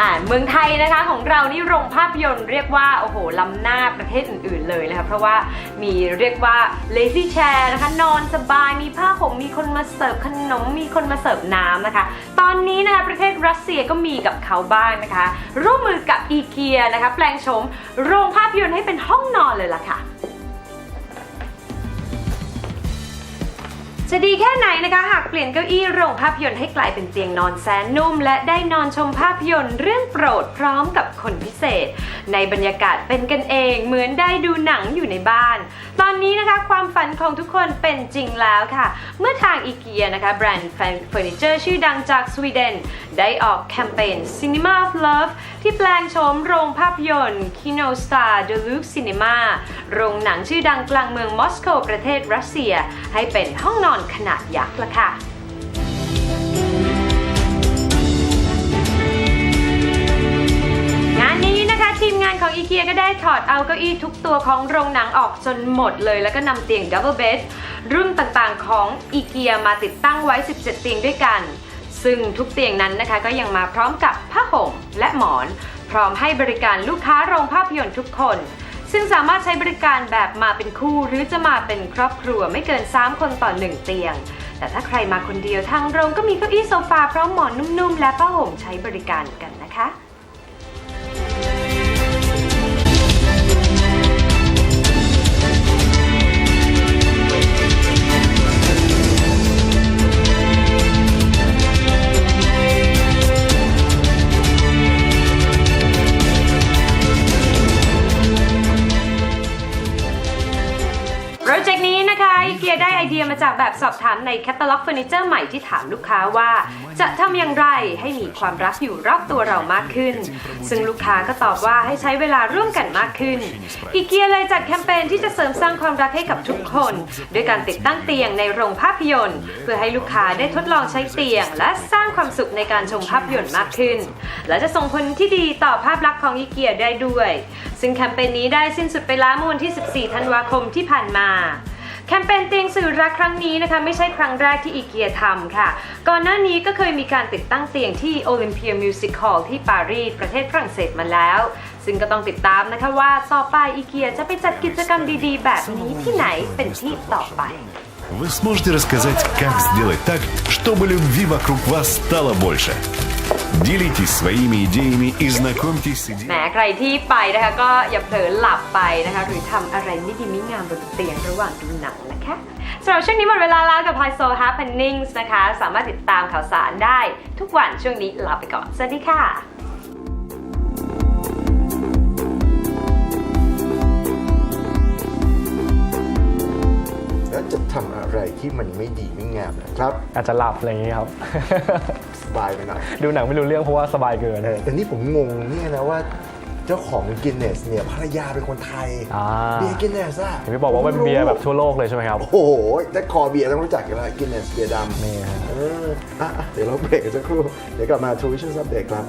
อ่าเมืองไทยนะคะของเรานี่โรงภาพยนตร์เรียกว่าโอ้โหล้ำหน้าประเทศอื่น ๆ เลยนะคะเพราะว่ามีเรียกว่า lazy chair นะคะนอนสบายมีผ้าห่มมีคนมาเสิร์ฟขนมมีคนมาเสิร์ฟน้ำนะคะ ตอนนี้นะคะประเทศรัสเซียก็มีกับเขาบ้างนะคะ ร่วมมือกับอีเกียนะคะแปลงโฉมโรงภาพยนตร์ให้เป็นห้องนอนเลยล่ะค่ะ จะดีแค่ไหนนะคะหากเปลี่ยนเก้าอี้โรงภาพยนตร์ให้กลายเป็นเตียงนอนแสนนุ่ม และได้นอนชมภาพยนตร์เรื่องโปรดพร้อมกับคนพิเศษ ในบรรยากาศเป็นกันเองเหมือนได้ดูหนังอยู่ในบ้าน ตอนนี้นะคะความฝันของทุกคนเป็นจริงแล้วค่ะ เมื่อทางอีเกียนะคะแบรนด์เฟอร์นิเจอร์ชื่อดังจากสวีเดน ได้ออกแคมเปญ Cinema of Love ที่แปลงโฉมโรงภาพยนตร์ Kino Star Deluxe Cinema โรงหนังชื่อดังกลางเมืองมอสโกประเทศรัสเซีย ให้เป็นห้องนอนขนาดยักษ์ละค่ะงานนี้นะคะทีมงานของอีเกียก็ได้ถอดเอาเก้าอี้ทุกตัวของโรงหนังออกจนหมดเลย แล้วก็นำเตียงดับเบิลเบดรุ่นต่างๆของอีเกียมาติดตั้งไว้ 17 เตียงด้วยกัน ซึ่งทุกเตียงนั้นนะคะก็ยังมาพร้อมกับผ้าห่มและหมอน พร้อมให้บริการลูกค้าโรงภาพยนตร์ทุกคน ซึ่งสามารถใช้บริการแบบมาเป็นคู่ หรือจะมาเป็นครอบครัวไม่เกิน 3 คนต่อ 1 เตียง แต่ถ้าใครมาคนเดียวทางโรงก็มีเก้าอี้โซฟาพร้อมหมอนนุ่มๆ และผ้าห่มใช้บริการกันนะคะ โปรเจกต์นี้นะคะอีเกียได้ไอเดียมาจากแบบสอบถามในแคตตาล็อกเฟอร์นิเจอร์ใหม่ที่ถามลูกค้าว่า จะทำอย่างไรให้มีความรักอยู่รอบตัวเรามากขึ้น ซึ่งลูกค้าก็ตอบว่าให้ใช้เวลาร่วมกันมากขึ้นอีเกียเลยจัดแคมเปญที่จะเสริมสร้างความรักให้กับทุกคนด้วยการติดตั้งเตียงในโรงภาพยนตร์ เพื่อให้ลูกค้าได้ทดลองใช้เตียง และสร้างความสุขในการชมภาพยนตร์มากขึ้น และจะส่งผลที่ดีต่อภาพลักษณ์ของอีเกียได้ด้วย ซึ่งแคมเปญนี้ได้สิ้นสุดไปแล้วเมื่อวันที่ 14 ธันวาคมที่ผ่านมา แคมเปญเตียงสื่อรักครั้งนี้นะคะไม่ใช่ครั้งแรกที่อีเกียทำค่ะ ก่อนหน้านี้ก็เคยมีการติดตั้งเตียงที่โอลิมเปียมิวสิคฮอลที่ปารีสประเทศฝรั่งเศสมาแล้ว ซึ่งก็ต้องติดตามนะคะว่าต่อไปอีเกียจะไปจัดกิจกรรมดีๆ แบบนี้ที่ไหนเป็นที่ต่อไป Вы сможете рассказать, как сделать так, чтобы любви вокруг вас стало больше. Делитесь своими идеями и знакомьтесь с แหม идеями. ใครที่ไปนะคะก็อย่าเผลอหลับไปนะคะ หรือทำอะไรไม่ดีไม่งามบนเตียงระหว่างดูหนังนะคะสำหรับช่วงนี้หมดเวลาแล้วกับ High Soul Happenings นะคะ สามารถติดตามข่าวสารได้ทุกวันช่วงนี้ลาไปก่อน สวัสดีค่ะ ทำอะไรที่มันไม่ดีไม่งามนะครับอาจจะหลับอะไรอย่างนี้ครับ สบายไปหน่อยดูหนังไม่รู้เรื่องเพราะว่าสบายเกินเลยแต่นี่ผมงงเนี่ยนะว่าเจ้าของกินเนสเนี่ยภรรยาเป็นคนไทยอ่าเบียร์กินเนสอะเห็นพี่บอกว่าเป็นเบียร์แบบทั่วโลกเลยใช่ไหมครับ โอ้โหแต่คอเบียร์ต้องรู้จักกันแล้วกินเนสเบียร์ดำนี่ฮะเอออะอะเดี๋ยวเราเบรกกันสักครู่ เดี๋ยวกลับมาทูวิชั่นซับเบรกครับ